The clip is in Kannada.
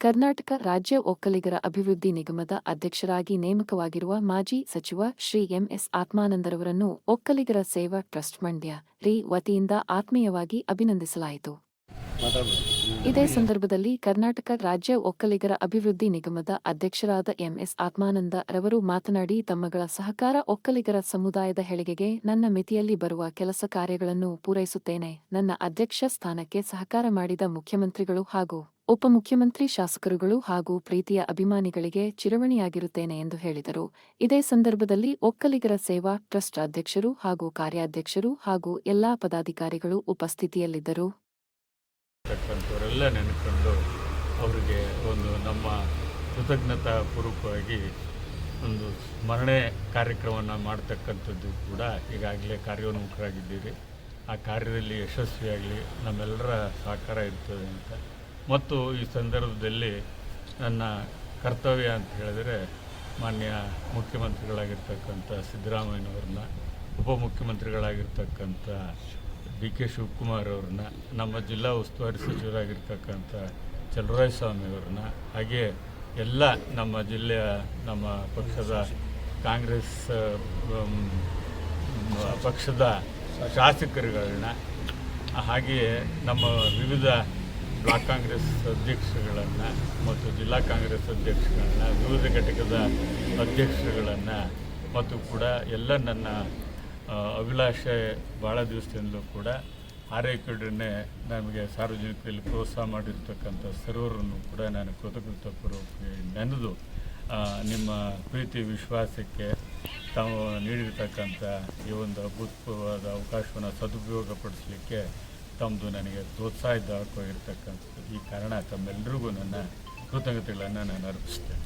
ಕರ್ನಾಟಕ ರಾಜ್ಯ ಒಕ್ಕಲಿಗರ ಅಭಿವೃದ್ಧಿ ನಿಗಮದ ಅಧ್ಯಕ್ಷರಾಗಿ ನೇಮಕವಾಗಿರುವ ಮಾಜಿ ಸಚಿವ ಶ್ರೀ ಎಂಎಸ್ ಆತ್ಮಾನಂದರವರನ್ನು ಒಕ್ಕಲಿಗರ ಸೇವಾ ಟ್ರಸ್ಟ್ ಮಂಡ್ಯ ರಿ ವತಿಯಿಂದ ಆತ್ಮೀಯವಾಗಿ ಅಭಿನಂದಿಸಲಾಯಿತು. ಇದೇ ಸಂದರ್ಭದಲ್ಲಿ ಕರ್ನಾಟಕ ರಾಜ್ಯ ಒಕ್ಕಲಿಗರ ಅಭಿವೃದ್ಧಿ ನಿಗಮದ ಅಧ್ಯಕ್ಷರಾದ ಎಂಎಸ್ ಆತ್ಮಾನಂದ ರವರು ಮಾತನಾಡಿ, ತಮ್ಮಗಳ ಸಹಕಾರ ಒಕ್ಕಲಿಗರ ಸಮುದಾಯದ ಹೆಳಿಗೆಗೆ ನನ್ನ ಮಿತಿಯಲ್ಲಿ ಬರುವ ಕೆಲಸ ಕಾರ್ಯಗಳನ್ನು ಪೂರೈಸುತ್ತೇನೆ. ನನ್ನ ಅಧ್ಯಕ್ಷ ಸ್ಥಾನಕ್ಕೆ ಸಹಕಾರ ಮಾಡಿದ ಮುಖ್ಯಮಂತ್ರಿಗಳು ಹಾಗೂ ಉಪಮುಖ್ಯಮಂತ್ರಿ ಶಾಸಕರುಗಳು ಹಾಗೂ ಪ್ರೀತಿಯ ಅಭಿಮಾನಿಗಳಿಗೆ ಚಿರವಣಿಯಾಗಿರುತ್ತೇನೆ ಎಂದು ಹೇಳಿದರು. ಇದೇ ಸಂದರ್ಭದಲ್ಲಿ ಒಕ್ಕಲಿಗರ ಸೇವಾ ಟ್ರಸ್ಟ್ ಅಧ್ಯಕ್ಷರು ಹಾಗೂ ಕಾರ್ಯಾಧ್ಯಕ್ಷರು ಹಾಗೂ ಎಲ್ಲಾ ಪದಾಧಿಕಾರಿಗಳು ಉಪಸ್ಥಿತಿಯಲ್ಲಿದ್ದರು. ನೆನೆಕೊಂಡು ಅವರಿಗೆ ಒಂದು ನಮ್ಮ ಕೃತಜ್ಞತಾ ಪೂರ್ವಕವಾಗಿ ಒಂದು ಸ್ಮರಣೆ ಕಾರ್ಯಕ್ರಮವನ್ನು ಮಾಡ್ತಕ್ಕಂಥದ್ದು ಕೂಡ ಈಗಾಗಲೇ ಕಾರ್ಯೋನ್ಮುಖರಾಗಿದ್ದೀರಿ. ಆ ಕಾರ್ಯದಲ್ಲಿ ಯಶಸ್ವಿಯಾಗಲಿ, ನಮ್ಮೆಲ್ಲರ ಸಹಕಾರ ಇರ್ತದೆ ಅಂತ ಮತ್ತು ಈ ಸಂದರ್ಭದಲ್ಲಿ ನನ್ನ ಕರ್ತವ್ಯ ಅಂತ ಹೇಳಿದರೆ ಮಾನ್ಯ ಮುಖ್ಯಮಂತ್ರಿಗಳಾಗಿರ್ತಕ್ಕಂಥ ಸಿದ್ದರಾಮಯ್ಯನವ್ರನ್ನ, ಉಪಮುಖ್ಯಮಂತ್ರಿಗಳಾಗಿರ್ತಕ್ಕಂಥ ಡಿ ಕೆ ಶಿವಕುಮಾರ್ ಅವ್ರನ್ನ, ನಮ್ಮ ಜಿಲ್ಲಾ ಉಸ್ತುವಾರಿ ಸಚಿವರಾಗಿರ್ತಕ್ಕಂಥ ಚಲುವರಾಯಸ್ವಾಮಿ ಅವ್ರನ್ನ, ಹಾಗೆ ಎಲ್ಲ ನಮ್ಮ ಜಿಲ್ಲೆಯ ನಮ್ಮ ಪಕ್ಷದ ಕಾಂಗ್ರೆಸ್ ಪಕ್ಷದ ಶಾಸಕರುಗಳನ್ನ, ಹಾಗೆಯೇ ನಮ್ಮ ವಿವಿಧ ಬ್ಲಾಕ್ ಕಾಂಗ್ರೆಸ್ ಅಧ್ಯಕ್ಷಗಳನ್ನು ಮತ್ತು ಜಿಲ್ಲಾ ಕಾಂಗ್ರೆಸ್ ಅಧ್ಯಕ್ಷಗಳನ್ನು ವಿವಿಧ ಘಟಕದ ಅಧ್ಯಕ್ಷರುಗಳನ್ನು ಮತ್ತು ಕೂಡ ಎಲ್ಲ ನನ್ನ ಅಭಿಲಾಷೆ ಭಾಳ ದಿವಸದಿಂದಲೂ ಕೂಡ ಆರೈಕೆಯೊಡನೆ ನಮಗೆ ಸಾರ್ವಜನಿಕರಲ್ಲಿ ಪ್ರೋತ್ಸಾಹ ಮಾಡಿರ್ತಕ್ಕಂಥ ಸರ್ವರನ್ನು ಕೂಡ ನಾನು ಕೃತಜ್ಞತಾಪೂರ್ವಕ ನೆನೆದು ನಿಮ್ಮ ಪ್ರೀತಿ, ವಿಶ್ವಾಸಕ್ಕೆ ತಾವು ನೀಡಿರ್ತಕ್ಕಂಥ ಈ ಒಂದು ಅಭೂತಪೂರ್ವವಾದ ಅವಕಾಶವನ್ನು ಸದುಪಯೋಗಪಡಿಸಲಿಕ್ಕೆ ತಮ್ಮದು ನನಗೆ ಪ್ರೋತ್ಸಾಹದಾಯಕವಾಗಿರ್ತಕ್ಕಂಥ ಈ ಕಾರಣ ತಮ್ಮೆಲ್ಲರಿಗೂ ನನ್ನ ಕೃತಜ್ಞತೆಗಳನ್ನು ನಾನು ಅರ್ಪಿಸ್ತೇನೆ.